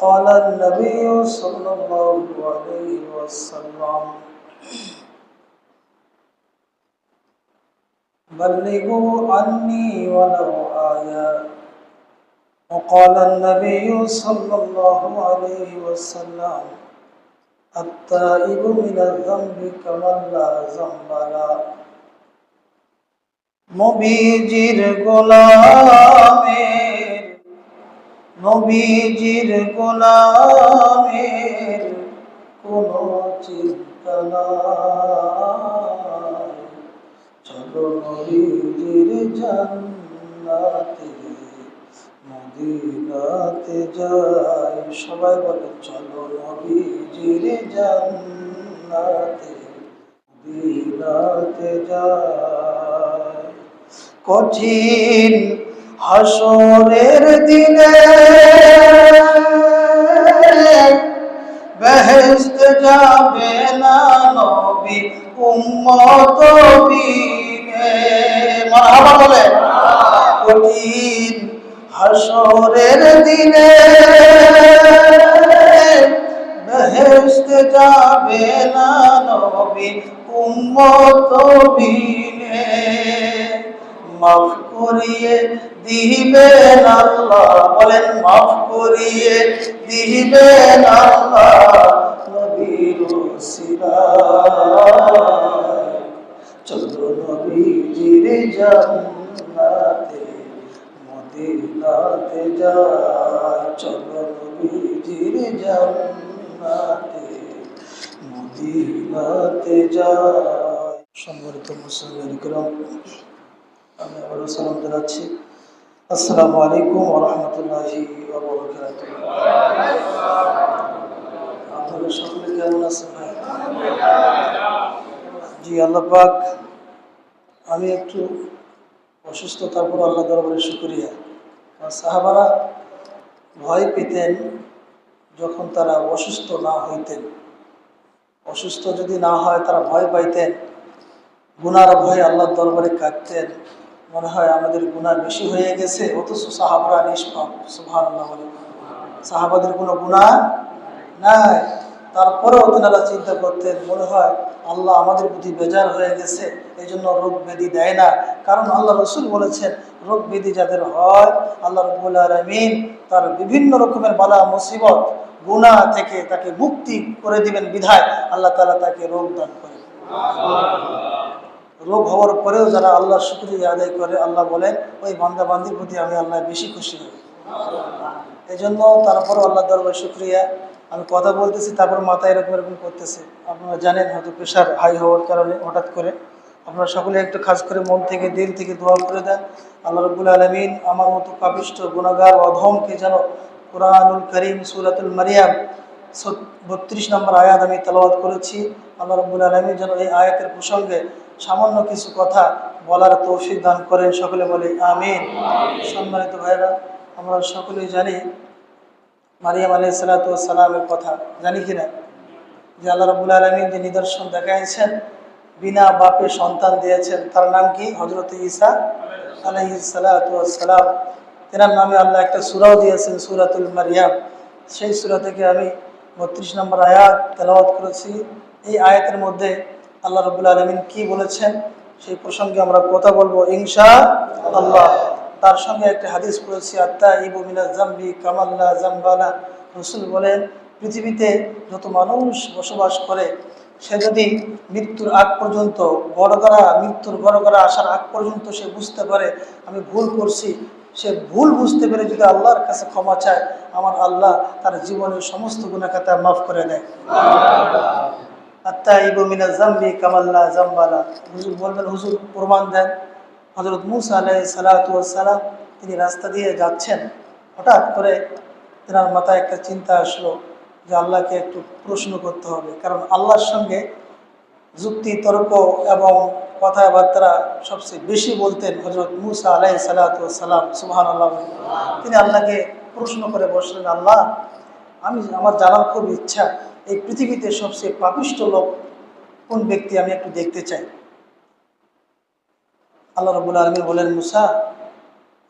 قال النبي صلى الله عليه وسلم بلغوا عني ولو آية وقال النبي صلى الله عليه وسلم التائب من الذنب كمن لا ذنب له مبيجر غلامه নবীজির গোলামের কোনো চিন্তা চলো নবীজির জান্নাতে, মদিনাতে যাই। সবাই বলে চলো নবীজির জান্নাতে, মদিনাতে যাই। কঠিন হাসরের দিনে বেহেস্ত যাবে না নবী, উম্মত বিনে মারহাবা বলে। কঠিন হাসরের দিনে বেহেস্ত যাবে না নবী, উম্মত বিনে মাফ করিয়ে দিবেন আল্লাহ। বলেন, মাফ করিয়ে দিবেন আল্লাহ নবীর চন্দ্র নবীজির জান্নাতে, মদিনাতে যায়। চন্দ্র নবীজির জান্নাতে, মদিনাতে যায়। সম্মানিত মুসলমান আমি আবারও সালাম জানাচ্ছি। আসসালামু আলাইকুম রহমতুল্লাহি আপনারা সকলে কেমন আছেন জি, আল্লাহ পাক, আমি একটু অসুস্থ, তারপর আল্লাহ দরবারে শুক্রিয়া। সাহাবারা ভয় পেতেন যখন তারা অসুস্থ না হইতেন। অসুস্থ যদি না হয়, তারা ভয় পাইতেন। গুনার ভয়ে আল্লাহর দরবারে কাঁদতেন। মনে হয় আমাদের গুনাহ বেশি হয়ে গেছে, অথচ সাহাবরা নিষ্পাপ সুভান সাহাবাদের কোনো গুণা নাই। তারপরেও তেনারা চিন্তা করতেন, মনে হয় আল্লাহ আমাদের প্রতি বেজার হয়ে গেছে এই জন্য রোগ ব্যাধি দেয় না। কারণ আল্লাহ রসুল বলেছেন, রোগ ব্যাধি যাদের হয়, আল্লাহ রব্বুল আলমিন তার বিভিন্ন রকমের বালা, মুসিবত গুণা থেকে তাকে মুক্তি করে দিবেন বিধায় আল্লাহ তালা তাকে রোগ দান করেন। রোগ হওয়ার পরেও যারা আল্লাহ শুক্রিয়া আদায় করে, আল্লাহ বলেন ওই বান্দা বান্দির প্রতি আমি আল্লাহ বেশি খুশি হই। এই জন্য তারপরও আল্লাহ দরবার শুক্রিয়া। আমি কথা বলতেছি, তারপর মাথায় এরকম এরকম করতেছে। আপনারা জানেন হয়তো প্রেশার হাই হওয়ার কারণে হঠাৎ করে। আপনারা সকলে একটু খাস করে মন থেকে, দিল থেকে দোয়া করে দেন। আল্লাহ রবুল আলমিন আমার মতো কাপিষ্ট গুণাগার অধমকে যেন কোরআনুল করিম, সুরাতুল মারিয়াম বত্রিশ নম্বর আয়াত আমি তেলাওয়াত করেছি। আল্লাহ রবুল আলমী যেন এই আয়াতের প্রসঙ্গে সামান্য কিছু কথা বলার তৌফিক দান করেন সকলে বলে আমিন। সম্মানিত ভাইরা আমরা সকলেই জানি মারিয়াম আলি সালাতামের কথা। জানি কিনা যে আল্লাহ রবুল আলমী যে নিদর্শন দেখাইছেন, বিনা বাপে সন্তান দিয়েছেন, তার নাম কি? হজরত ঈসা আলহি সালাতাম তেনার নামে আল্লাহ একটা সুরাও দিয়েছেন, সুরাতুল মারিয়াম। সেই সুরা থেকে আমি বত্রিশ নম্বর আয়াত তেলাওয়াত করেছি। এই আয়াতের মধ্যে আল্লাহ রবুল্লা আলমিন কি বলেছেন? সেই প্রসঙ্গে আমরা কথা বলব ইনশা আল্লাহ। তার সঙ্গে একটা হাদিস পড়েছি আত্মা ইবুমিনা জাম্বি কামাল্লা জাম্বালা রসুল বলেন, পৃথিবীতে যত মানুষ বসবাস করে, সে যদি মৃত্যুর আগ পর্যন্ত করা, মৃত্যুর করা আসার আগ পর্যন্ত সে বুঝতে পারে, আমি ভুল করছি, সে ভুল বুঝতে পেরে যদি আল্লাহর কাছে ক্ষমা চায়, আমার আল্লাহ তার জীবনের সমস্ত গুণাখাতা মাফ করে দেয়। বলবেন, হুজুর দেন। মুসা আলাই তিনি রাস্তা দিয়ে যাচ্ছেন। হঠাৎ করে তেনার মাথায় একটা চিন্তা আসলো যে আল্লাহকে একটু প্রশ্ন করতে হবে। কারণ আল্লাহর সঙ্গে যুক্তি, তর্ক এবং কথাবার্তা সবচেয়ে বেশি বলতেন হজরত মুসা আলাই সালাতাম সুহান আল্লাহ তিনি আল্লাহকে প্রশ্ন করে বসলেন, আল্লাহ, আমি, আমার জানার খুব ইচ্ছা। এই পৃথিবীতে সবচেয়ে পাপিষ্ট লোক কোন ব্যক্তি আমি একটু দেখতে চাই? আল্লাহ রবুল আলমী বলেন, মুসা,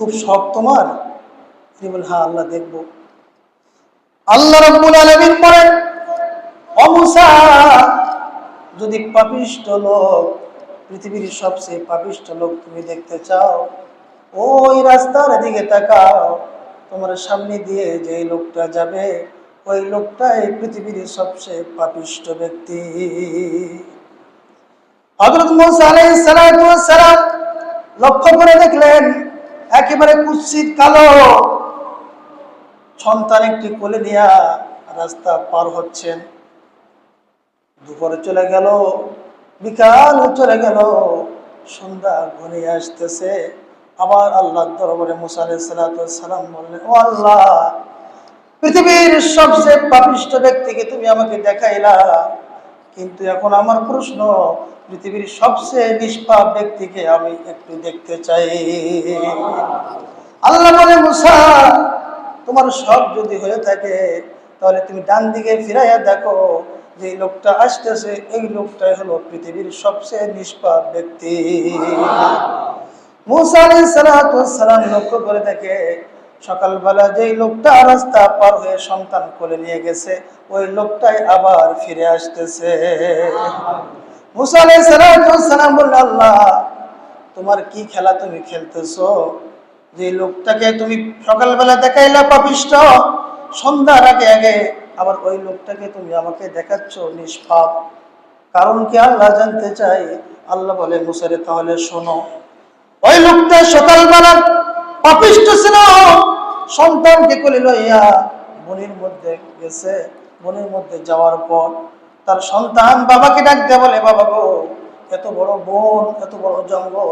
খুব শখ তোমার? তিনি বলেন হ্যাঁ আল্লাহ দেখব। আল্লাহ রব্বুল আলামিন বলেন, ও মুসা, যদি পাপিষ্ট লোক, পৃথিবীর সবচেয়ে পাপিষ্ট লোক তুমি দেখতে চাও, ওই রাস্তার দিকে তাকাও, তোমার সামনে দিয়ে যে লোকটা যাবে ওই লোকটাই পৃথিবীর সবচেয়ে পাপিষ্ট ব্যক্তি। লক্ষ্য করে দেখলেন, একেবারে কুৎসিত কালো। সন্তান একটি কোলে নিয়া রাস্তা পার হচ্ছেন। দুপুরে চলে গেল, বিকাল চলে গেল, সন্ধ্যা ঘনিয়ে আসতেছে। আবার আল্লাহ দরবারে মুসা আলাইহিস সালাতু সালাম বললেন, ও আল্লাহ পৃথিবীর সবচেয়ে পাপিষ্ট ব্যক্তিকে তুমি আমাকে দেখাইলা। কিন্তু এখন আমার প্রশ্ন, পৃথিবীর সবচেয়ে নিষ্পাপ ব্যক্তিকে আমি একটু দেখতে চাই। আল্লাহ বলে, মুসা, তোমার সব যদি হয়ে থাকে, তাহলে তুমি ডান দিকে ফিরাইয়া দেখো যে লোকটা আসতেছে। এই লোকটাই হলো পৃথিবীর সবচেয়ে নিষ্পাপ ব্যক্তি। মুসা ওয়াস সালাম লক্ষ্য করে দেখে সকালবেলা যেই লোকটা রাস্তা পার হয়ে সন্তান কোলে নিয়ে গেছে, ওই লোকটাই আবার ফিরে আসতেছে। আল্লাহ, তোমার কি খেলা তুমি খেলতেছো? যে লোকটাকে তুমি সকালবেলা দেখাইলা পাপিষ্ট, সন্ধ্যার আগে আগে আবার ওই লোকটাকে তুমি আমাকে দেখাচ্ছ নিষ্পাপ। কারণ কি আল্লাহ জানতে চাই আল্লাহ বলে, মুসারে, তাহলে শোনো, ওই লোকটা সকালবেলা পাপিষ্ট ছিল। সন্তানকে কোলে লইয়া বনির মধ্যে গেছে। বনির মধ্যে যাওয়ার পর তার সন্তান বাবাকে ডাকতে বলে, বাবা গো, এত বড় বন, এত বড় জঙ্গল,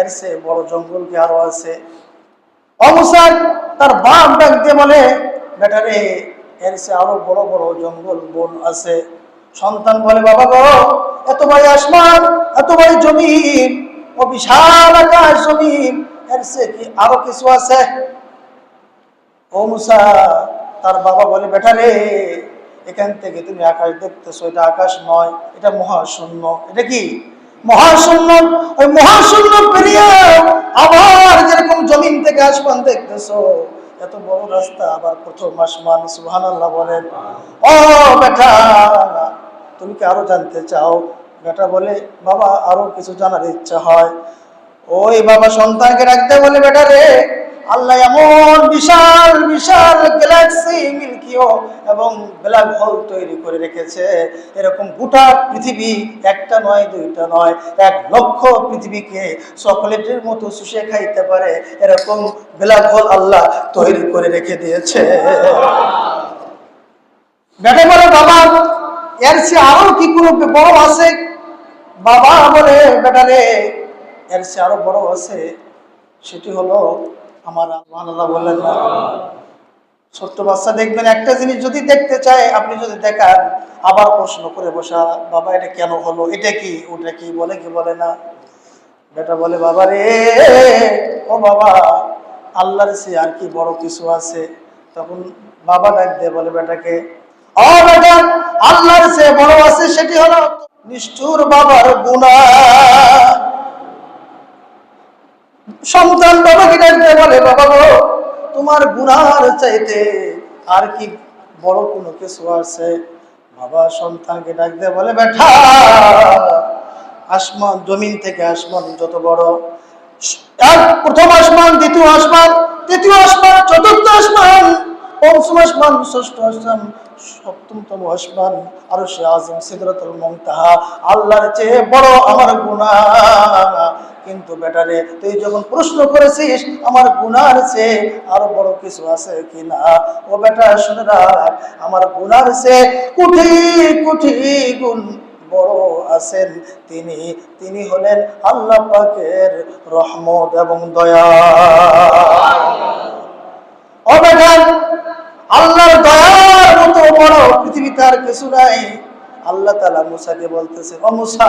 এর সে বড় জঙ্গল কি আরও আছে? অবসাদ তার বাপ ডাকতে বলে বেটারে এর সে আরও বড় বড় জঙ্গল, বন আছে। সন্তান বলে, বাবা গো, এত বড় আসমান, এত বড় জমিন ও বিশাল আকাশ জমিন এর কি আরও কিছু আছে? ও মুসা, তার বাবা বলে, বেটা রে, এখান থেকে তুমি আকাশ দেখতেছো, এটা আকাশ নয় এটা মহাশূন্য। এটা কি? মহাশূন্য? ওই মহাশূন্য পেরিয়ে আবার যেরকম জমিন থেকে আসমান দেখতেছো, এত বড় রাস্তা, আবার প্রথম আসমান সুহান আল্লাহ বলেন। ও বেটা, তুমি কি আরও জানতে চাও? বেটা বলে, বাবা, আরও কিছু জানার ইচ্ছা হয়। ওই বাবা সন্তানকে রাখতে বলে, বেটা রে, আল্লাহ এমন বিশাল বিশাল গ্যালাক্সি মিল্কিও এবং ব্ল্যাক হোল তৈরি করে রেখেছে। এরকম গোটা পৃথিবী একটা নয়, দুইটা নয়, এক লক্ষ পৃথিবীকে চকলেটের মতো শুষে খাইতে পারে। এরকম ব্ল্যাক হোল আল্লাহ তৈরি করে রেখে দিয়েছে। বেটা বলে, বাবা, এর চেয়ে আরও কি কোনো বড় আছে? বাবা বলে, বেটা রে এর চেয়ে আরও বড় আছে, সেটি হলো আমার আল্লাহ বললেন না। ছোট্ট বাচ্চা দেখবেন, একটা জিনিস যদি দেখতে চায়, আপনি যদি দেখান, আবার প্রশ্ন করে বসা, বাবা, এটা কেন হলো? এটা কি? ওটা কি বলে কি বলে না? বেটা বলে, বাবা রে, ও বাবা, আল্লাহর সে আর কি বড় কিছু আছে? তখন বাবা ডাক দিয়ে বলে, বেটাকে, ও বেটা, আল্লাহর সে বড় আছে, সেটি হলো নিষ্ঠুর বাবার গুণা সন্তান বাবাকে ডাকতে বলে? বাবা গো তোমার গুনার চাইতে আর কি বড় কোনো কিছু আছে? বাবা সন্তানকে ডাকতে বলে বেঠা আসমান, জমিন থেকে আসমান যত বড় প্রথম আসমান, দ্বিতীয় আসমান, তৃতীয় আসমান, চতুর্থ আসমান, পঞ্চম আসমান, ষষ্ঠ আসমান সপ্তমতম আসমান আর সে আজম সিদরাতুল আল্লাহর চেয়ে বড় আমার কিন্তু বেটারে, তুই যখন প্রশ্ন করেছিস, আমার চেয়ে আরও বড় কিছু আছে কিনা? ও বেটা, শুনে রাখ, আমার চেয়ে গুণ বড় আছেন তিনি। তিনি হলেন আল্লাহ পাকের রহমত এবং দয়া। ও বেটা আল্লাহর দয়ার মতো বড় পৃথিবীতে আর কিছু নাই। আল্লাহ তালা মুসাকে বলতেছে, ও মুসা,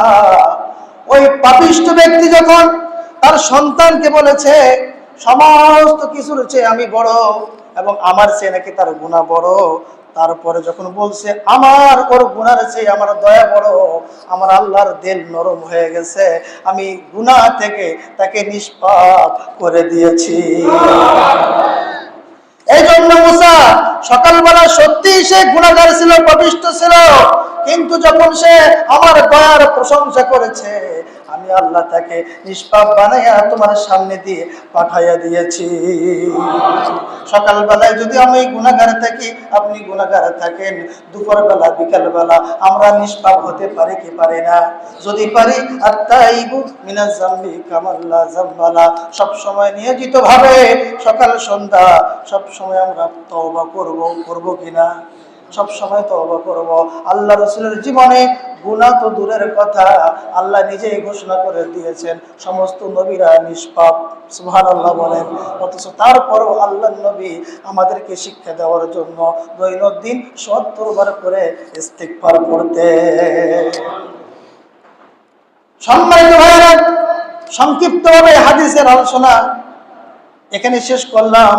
ওই পাপিষ্ট ব্যক্তি যখন তার সন্তানকে বলেছে, সমস্ত কিছুর চেয়ে আমি বড় এবং আমার চেয়ে নাকি তার গুণা বড়। তারপরে যখন বলছে, আমার ওর গুণার চেয়ে আমার দয়া বড়, আমার আল্লাহর দিল নরম হয়ে গেছে, আমি গুনাহ থেকে তাকে নিষ্পাপ করে দিয়েছি। সকালবেলা সত্যি সে গুণাগার ছিল প্রবিষ্ট ছিল। কিন্তু যখন সে আমার দয়ার প্রশংসা করেছে আমি আল্লাহ তাকে নিষ্পাপ বানাইয়া তোমার সামনে দিয়ে পাঠাইয়া দিয়েছি। সকালবেলায় যদি আমি গুণাগার থাকি, আপনি গুণাগার থাকেন। দুপুরবেলা, বিকালবেলা আমরা নিষ্পাপ হতে পারি কি পারি না? যদি পারি আর তাইবু মিনা জাম্বি কামাল্লা জাম্বালা। সব সময় নিয়োজিত ভাবে সকাল, সন্ধ্যা, সব সময় আমরা তওবা করব করব কিনা? সব সময় তওবা করব। আল্লাহ রসুলের জীবনে গুনাহ তো দূরের কথা। আল্লাহ নিজেই ঘোষণা করে দিয়েছেন, সমস্ত নবীরা নিষ্পাপ। সুবহান আল্লাহ বলেন। অথচ তারপরও আল্লাহ নবী আমাদেরকে শিক্ষা দেওয়ার জন্য দৈনন্দিন সত্তর বার করে ইস্তিগফার করতে সম্মানিত ভাইরা সংক্ষিপ্তভাবে হাদিসের আলোচনা এখানে শেষ করলাম।